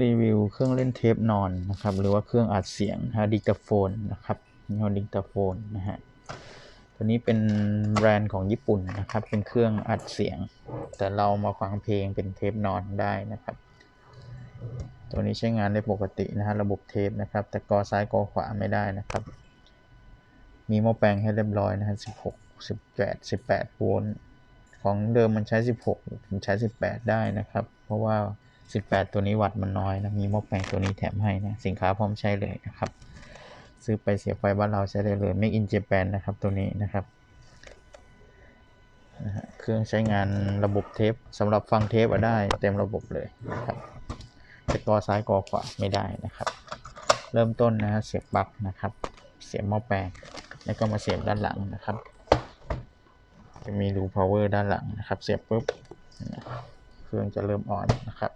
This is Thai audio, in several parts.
รีวิวเครื่องเล่นเทปนอนนะครับ หรือว่าเครื่องอัดเสียงฮะดิกตาโฟนนะครับยี่ห้อดิกตาโฟนนะฮะตัวนี้เป็นแบรนด์ของญี่ปุ่นนะครับ เป็นเครื่องอัดเสียง แต่เรามาฟังเพลงเป็นเทปนอนได้นะครับ ตัวนี้ใช้งานได้ปกตินะฮะระบบเทปนะครับ แต่กอซ้ายกอขวาไม่ได้นะครับ มีหม้อแปลงให้เรียบร้อยนะฮะ16 18 18โวลต์ของเดิมมันใช้ 16 ผมใช้ 18 ได้นะครับ เพราะว่า 18 ตัวนี้วัตต์มันน้อยนะ มีม้อแปลงตัวนี้แถมให้นะ สินค้าพร้อมใช้เลยนะครับ ซื้อไปเสียบไฟบ้านเราใช้ได้เลย Make in Japan นะครับ ตัวนี้นะครับเครื่องใช้งานระบบเทปสำหรับฟังเทปอะได้เต็มระบบเลยนะครับแต่กอซ้ายกอขวาไม่ได้นะครับ เริ่มต้นนะฮะเสียบปลั๊กนะครับ เสียบหม้อแปลงแล้วก็มาเสียบด้านหลังนะครับ จะมีรู power ด้านหลังนะครับ เสียบปุ๊บเครื่องจะเริ่มออนนะครับ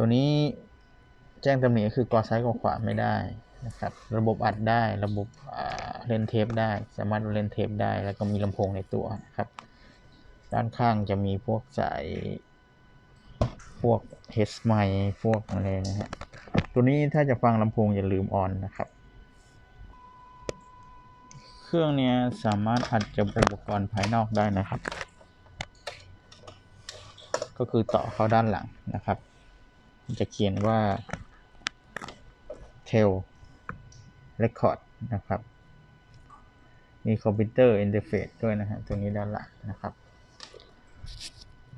ตัวนี้แจ้งตำหนิก็คือกอซ้ายกอขวาไม่ได้นะครับ ระบบอัดได้ ระบบเล่นเทปได้ สามารถเล่นเทปได้ แล้วก็มีลำโพงในตัวนะครับ ด้านข้างจะมีพวกสาย พวกเฮดไมพวกอะไรนะฮะ ตัวนี้ถ้าจะฟังลำโพงอย่าลืมออนนะครับ เครื่องเนี้ยสามารถอัดกับอุปกรณ์ภายนอกได้นะครับ ก็คือต่อเข้าด้านหลังนะครับ จะเขียนว่า tail record นะครับ มีคอมพิวเตอร์อินเทอร์เฟซด้วยนะฮะ ตัวนี้ด้านหลังนะครับ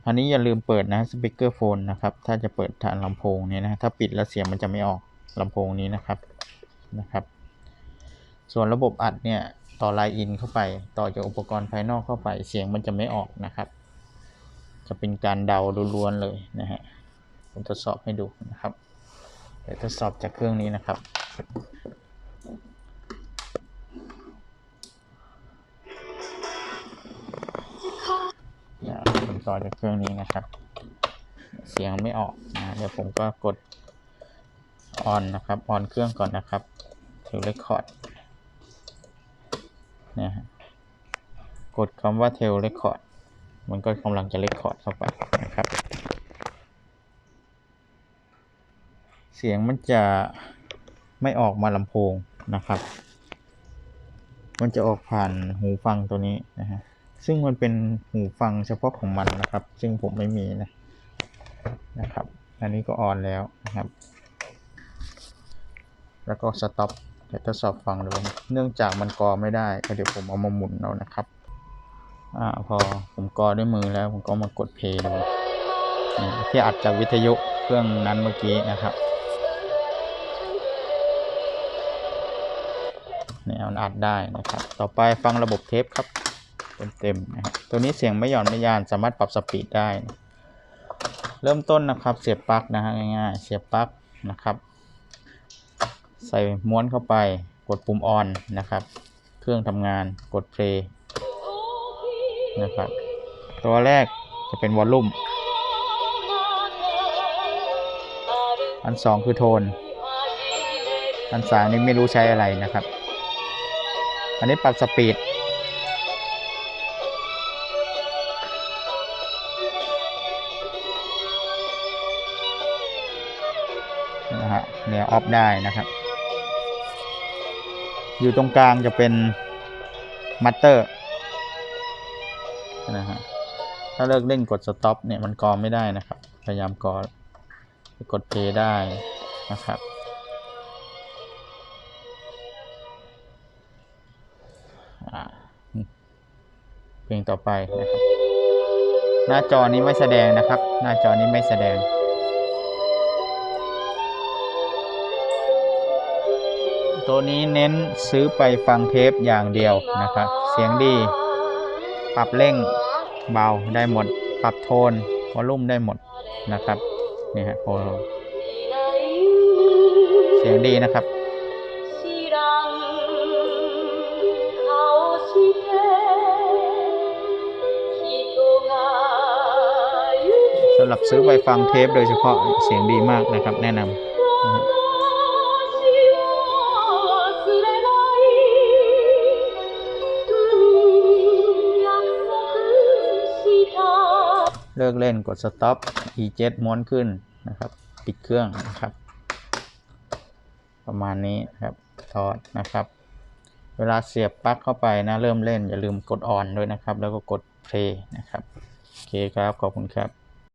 อันนี้อย่าลืมเปิดนะสปีกเกอร์โฟนนะครับ ถ้าจะเปิดทางลำโพงเนี่ยนะ ถ้าปิดแล้วเสียงมันจะไม่ออกลำโพงนี้นะครับ นะครับ ส่วนระบบอัดเนี่ย ต่อไลน์อินเข้าไป ต่อจากอุปกรณ์ภายนอกเข้าไป เสียงมันจะไม่ออกนะครับ จะเป็นการเดาล้วนๆเลยนะฮะ ผมทดสอบให้ดูนะครับ เดี๋ยวทดสอบจากเครื่องนี้นะครับ ผมต่อจากเครื่องนี้นะครับ เสียงไม่ออกนะเดี๋ยวผมก็กดออนนะครับ ออนเครื่องก่อนนะครับถือเรคคอร์ดเนี่ยฮะกดคำว่าเทลเรคคอร์ดมันก็กำลังจะเรคคอร์ดเข้าไปนะครับ เสียงมันจะไม่ออกมาลำโพงนะครับ มันจะออกผ่านหูฟังตัวนี้นะฮะ ซึ่งมันเป็นหูฟังเฉพาะของมันนะครับ ซึ่งผมไม่มีนะนะครับ อันนี้ก็ออนแล้วนะครับ แล้วก็สต็อปเดี๋ยวทดสอบฟังดูเนื่องจากมันกอไม่ได้เดี๋ยวผมเอามาหมุนเอานะครับ อ่าพอผมกอด้วยมือแล้วผมก็มากดเพลย์ดูที่อัดจากวิทยุเครื่องนั้นเมื่อกี้นะครับ มันอัดได้นะครับ ต่อไปฟังระบบเทปครับเต็มๆนะครับตัวนี้เสียงไม่หย่อนไม่ยานสามารถปรับสปีดได้นะเริ่มต้นนะครับเสียบปลั๊กนะฮะง่ายๆเสียบปลั๊กนะครับ ใส่ม้วนเข้าไปกดปุ่มออนนะครับ เครื่องทำงานกดเพลย์นะครับ ตัวแรกจะเป็นวอลลุ่ม อันสองคือโทน อันสามนี่ไม่รู้ใช้อะไรนะครับ อันนี้ปรับสปีด นะฮะเนี่ยออฟได้นะครับ อยู่ตรงกลางจะเป็นมัตเตอร์นะฮะ ถ้าเลิกเล่นกดสต็อปเนี่ยมันกอไม่ได้นะครับ พยายามกอกดเพย์ได้นะครับ ลงต่อไปนะครับ หน้าจอนี้ไม่แสดงนะครับ หน้าจอนี้ไม่แสดง ตัวนี้เน้นซื้อไปฟังเทปอย่างเดียวนะครับ เสียงดี ปรับเร่งเบาได้หมด ปรับโทนวอลลุ่มได้หมดนะครับ นี่ฮะโอเสียงดีนะครับ หรับซื้อไปฟังเทปโดยเฉพาะเสียงดีมากนะครับ แนะนำนะฮะเลิกเล่นกด stop e7 ม้วนขึ้นนะครับ ปิดเครื่องนะครับ ประมาณนี้นะครับถอดนะครับ เวลาเสียบปลั๊กเข้าไปนะ เริ่มเล่นอย่าลืมกด on ด้วยนะครับ แล้วก็กด play นะครับ โอเคครับ ขอบคุณครับ